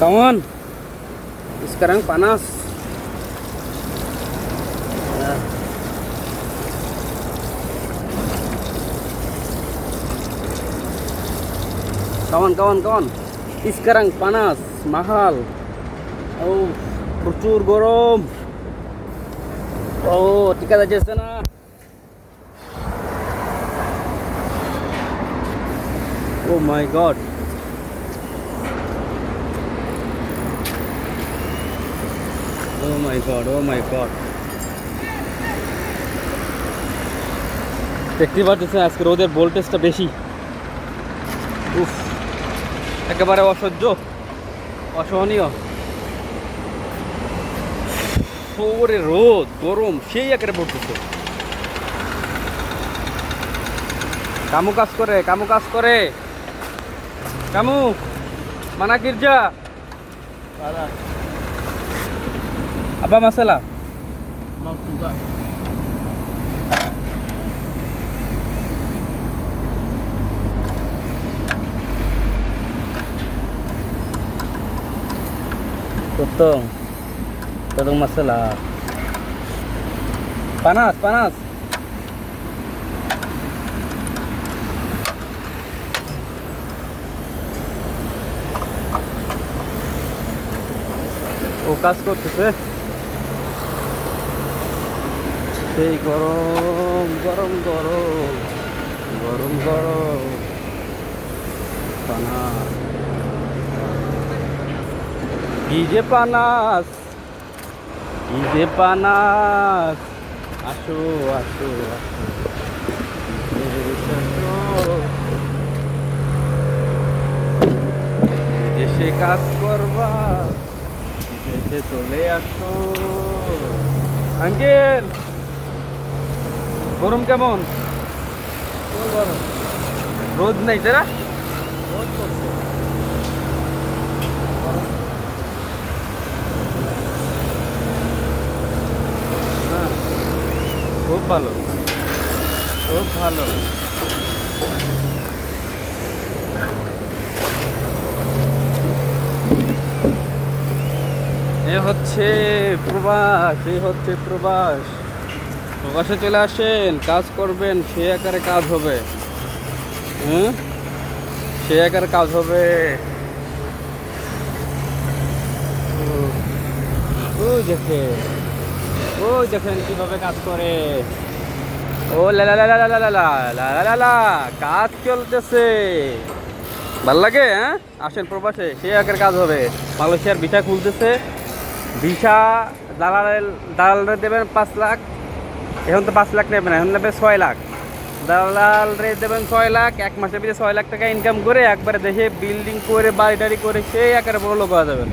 Kawan, sekarang panas. Ya. Kawan, kawan, kawan. Sekarang panas, mahal. Oh, প্রচুর গরম ও ঠিকাদার যাচ্ছে না ও my god My god oh my god দেখতে পাচ্ছেন আজকে রোদের ভোল্টেজটা বেশি। উফ, একেবারে অসহ্য, অসহনীয়। ওরে রোদ, গরম, সেই একেবারে পড়তেছে। কামু কাজ করে, কামু কাজ করে। কামু মানা apa masalah? Mampu tak? Potong Potong masalah Panas, panas Oh, kasut tu, eh সেই গরম গরম গরম গরম গরম। পানাস। যে পানাস যে পানাস। আসো আসো আসো। বিদেশে কাজ করবা বিদেশে চলে আসো। আঙ্কেল! গরম কেমন? রোদ নেই তারা খুব ভালো খুব ভালো। এ হচ্ছে প্রবাস, এ হচ্ছে প্রবাস। প্রকাশে চলে আসেন কাজ করবেন সে আকারে কাজ হবে হ্যাঁ সে আকারে কাজ হবে ও দেখে ওই দেখেন কীভাবে কাজ করে ও লালা কাজ চলতেছে ভালো লাগে হ্যাঁ আসেন প্রবাসে সে একের কাজ হবে মালয়েশিয়ার ভিসা খুলতেছে ভিসা দালাল দালালরা দেবেন পাঁচ লাখ এখন তো পাঁচ লাখ নেবে না, এখন নেবে ছয় লাখ। দালাল রে দেবেন ছয় লাখ, এক মাসের ভিতরে ছয় লাখ টাকা ইনকাম করে একবারে দেশে বিল্ডিং করে, বাড়ি টাড়ি করে সেই একবারে বড় লোক হওয়া যাবেন